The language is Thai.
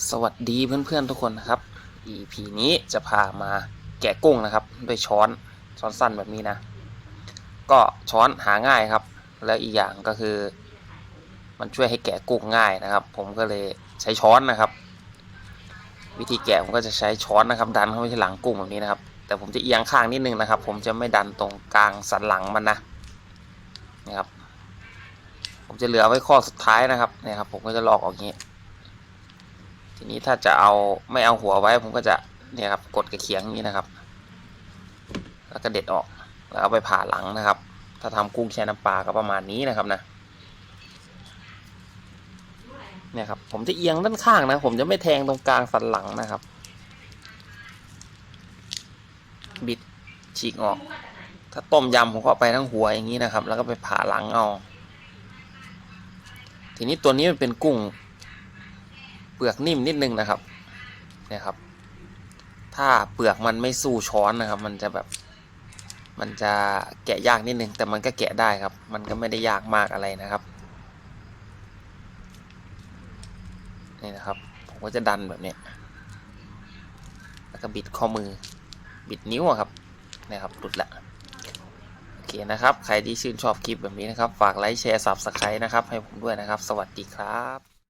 สวัสดีเพื่อนๆทุกคนนะครับ EP นี้จะพามาแกะกุ้งนะครับ ด้วยช้อนช้อนสั้นแบบนี้นะ ก็ช้อนหาง่ายครับ แล้วอีกอย่างก็คือ มันช่วยให้แกะกุ้งง่ายนะครับ ผมก็เลยใช้ช้อนนะครับ วิธีแกะผมก็จะใช้ช้อนนะครับ ดันเข้าไปที่หลังกุ้งแบบนี้นะครับ แต่ผมจะเอียงข้างนิดนึงนะครับ ผมจะไม่ดันตรงกลางสันหลังมันนะนี่ครับ ผมจะเหลือไว้ข้อสุดท้ายนะครับเนี่ยครับ ผมก็จะลอกออกอย่างนี้ ทีนี้ถ้าจะเอาไม่เอาหัวไว้ผมก็จะเนี่ยครับกดกระเขียงนี้นะครับ แล้วก็เด็ดออกแล้วเอาไปผ่าหลังนะครับ ถ้าทำกุ้งแช่น้ำปลาก็ประมาณนี้นะครับนะเนี่ยครับผมจะเอียงด้านข้างนะ ผมจะไม่แทงตรงกลางสันหลังนะครับ บิดฉีกออก ถ้าต้มยำผมก็ไปทั้งหัวอย่างนี้นะครับ แล้วก็ไปผ่าหลังเอา ทีนี้ตัวนี้มันเป็นกุ้ง ลือกนิ่มนิดนึงนะครับเนี่ยครับ ถ้าเปลือกมันไม่สู้ช้อนนะครับ มันจะแบบ มันจะแกะยากนิดนึง แต่มันก็แกะได้ครับ มันก็ไม่ได้ยากมากอะไรนะครับนี่นะครับ ผมก็จะดันแบบนี้แล้วก็บิดข้อมือ บิดนิ้วอะครับนี่ครับหลุดละโอเคนะครับ ใครที่ชื่นชอบคลิปแบบนี้นะครับ ฝากไลค์แชร์ซับสไครต์นะครับ ให้ผมด้วยนะครับ สวัสดีครับ